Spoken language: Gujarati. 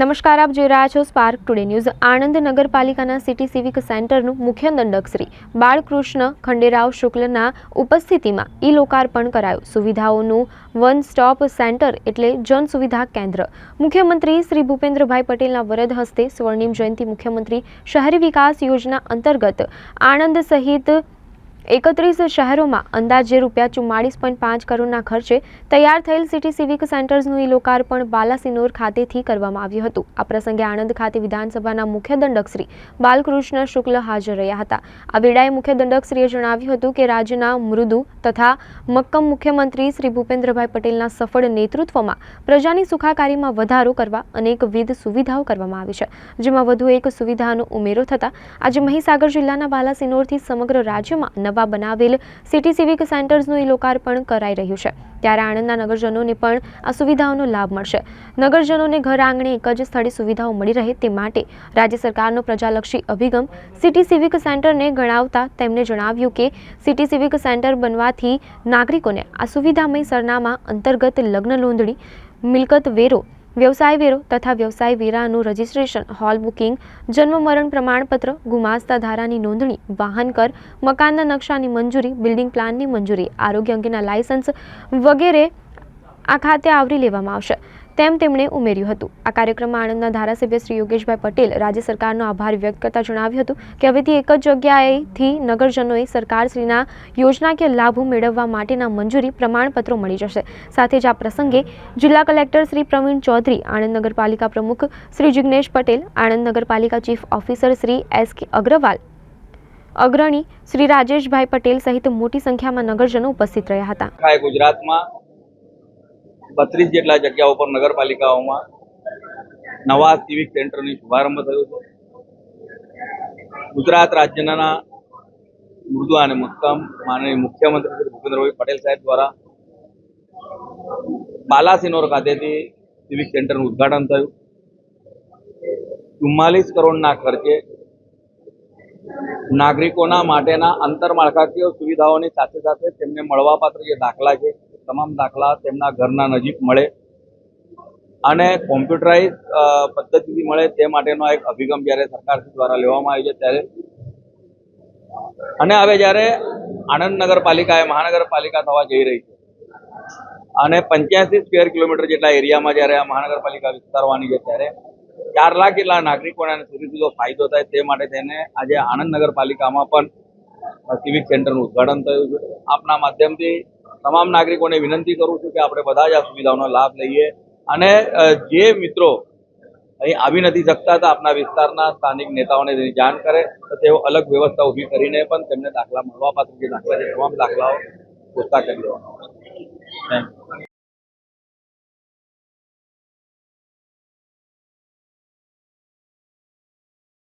નમસ્કાર, આપ જોઈ રહ્યા છો સ્પાર્ક ટુડે ન્યૂઝ આણંદ નગરપાલિકાના સિટી સિવિક સેન્ટરનું મુખ્ય દંડક શ્રી બાળકૃષ્ણ ખંડેરાવ શુક્લના ઉપસ્થિતિમાં ઈ લોકાર્પણ કરાયું. સુવિધાઓનું વન સ્ટોપ સેન્ટર એટલે જન સુવિધા કેન્દ્ર. મુખ્યમંત્રી શ્રી ભૂપેન્દ્રભાઈ પટેલના વરદ હસ્તે સ્વર્ણિમ જયંતિ મુખ્યમંત્રી શહેરી વિકાસ યોજના અંતર્ગત આણંદ સહિત એકત્રીસ શહેરોમાં અંદાજે રૂપિયા ચુમ્માળીસ પોઈન્ટ પાંચ કરોડના ખર્ચે તૈયાર થયેલ સિટી સિવિક સેન્ટર્સનું ઈ લોકાર્પણ બાલાસિનોર ખાતેથી કરવામાં આવ્યું હતું. આ પ્રસંગે આણંદ ખાતે વિધાનસભાના મુખ્ય દંડકશ્રી બાલકૃષ્ણ શુક્લ હાજર રહ્યા હતા. આ વેળાએ મુખ્ય દંડકશ્રીએ જણાવ્યું હતું કે રાજ્યના મૃદુ તથા મક્કમ મુખ્યમંત્રી શ્રી ભૂપેન્દ્રભાઈ પટેલના સફળ નેતૃત્વમાં પ્રજાની સુખાકારીમાં વધારો કરવા અનેકવિધ સુવિધાઓ કરવામાં આવી છે, જેમાં વધુ એક સુવિધાનો ઉમેરો થતાં આજે મહીસાગર જિલ્લાના બાલાસિનોરથી સમગ્ર રાજ્યમાં નવા બનાવેલ સિટી સિવિક સેન્ટર્સનું એ લોકાર્પણ કરાઈ રહ્યું છે. ત્યારે આણંદના નગરજનોને પણ આ સુવિધાઓનો લાભ મળશે. નગરજનોને ઘર આંગણે એક જ સ્થળે સુવિધાઓ મળી રહે તે માટે રાજ્ય સરકારનો પ્રજાલક્ષી અભિગમ સિટી સિવિક સેન્ટરને ગણાવતા તેમણે જણાવ્યું કે સિટી સિવિક સેન્ટર બનવાથી નાગરિકોને આ સુવિધામય સરનામા અંતર્ગત લગ્ન નોંધણી, મિલકત વેરો વ્યવસાય વેરો તથા વ્યવસાય વેરાનું રજિસ્ટ્રેશન, હોલ બુકિંગ, જન્મ મરણ પ્રમાણપત્ર, ગુમાસ્તા ધારાની નોંધણી, વાહન કર, મકાનના નકશાની મંજૂરી, બિલ્ડિંગ પ્લાનની મંજૂરી, આરોગ્ય અંગેના લાયસન્સ વગેરે આ ખાતે આવરી લેવામાં આવશે. તેમ તેમણે ઉમેર્યું હતું. આ કાર્યક્રમમાં આણંદના ધારાસભ્ય શ્રી યોગેશભાઈ પટેલ રાજ્ય સરકારનો આભાર વ્યક્ત કરતા જણાવ્યું હતું કે હવેથી એક જ જગ્યાએથી નગરજનોએ સરકારશ્રીના યોજનાકીય લાભો મેળવવા માટેના મંજૂરી પ્રમાણપત્રો મળી જશે. સાથે જ આ પ્રસંગે જિલ્લા કલેક્ટર શ્રી પ્રવીણ ચૌધરી, આણંદ નગરપાલિકા પ્રમુખ શ્રી જિગ્નેશ પટેલ, આણંદ નગરપાલિકા ચીફ ઓફિસર શ્રી એસ કે અગ્રવાલ, અગ્રણી શ્રી રાજેશભાઈ પટેલ સહિત મોટી સંખ્યામાં નગરજનો ઉપસ્થિત રહ્યા હતા. ગુજરાતમાં બત્રીસ જેટલા જગ્યાઓ પર નગરપાલિકાઓમાં નવા સિવિક સેન્ટરની શુભારંભ થયો છે. ગુજરાત રાજ્યના મૃદુ અને મક્કમ માનનીય મુખ્યમંત્રી શ્રી ભૂપેન્દ્રભાઈ પટેલ સાહેબ દ્વારા બાલાસિનોર ખાતેથી સિવિક સેન્ટરનું ઉદ્ઘાટન થયું. ચુમ્માલીસ કરોડના ખર્ચે નાગરિકોના માટેના આંતરમાળખાકીય સુવિધાઓની સાથે સાથે તેમને મળવાપાત્ર જે દાખલા છે તમામ દાખલા તેમના ઘરના નજીક મળે અને કોમ્પ્યુટરાઇઝ પદ્ધતિથી મળે તે માટેનો એક અભિગમ જ્યારે સરકાર દ્વારા લેવામાં આવ્યો છે ત્યારે. અને હવે જ્યારે આણંદ નગરપાલિકા એ મહાનગરપાલિકા થવા જઈ રહી છે અને પંચ્યાસી સ્ક્વેર કિલોમીટર જેટલા એરિયામાં જ્યારે આ મહાનગરપાલિકા વિસ્તારવાની છે ત્યારે ચાર લાખ જેટલા નાગરિકોને સુધી સુધીનો ફાયદો થાય તે માટે તેને આજે આણંદ નગરપાલિકામાં પણ સિવિક સેન્ટરનું ઉદ્ઘાટન થયું છે. આપના માધ્યમથી તમામ નાગરિકોને વિનંતી કરું છું કે આપણે બધા જ આ સુવિધાઓનો લાભ લઈએ અને જે મિત્રો અહીં આવી નથી શકતા તો આપના વિસ્તારના સ્થાનિક નેતાઓને તેની જાણ કરે તો તેઓ અલગ વ્યવસ્થા ઊભી કરીને પણ તેમને દાખલા મળવાપાત્ર જે દાખલા છે, તમામ દાખલાઓ પૂરતા કરી you.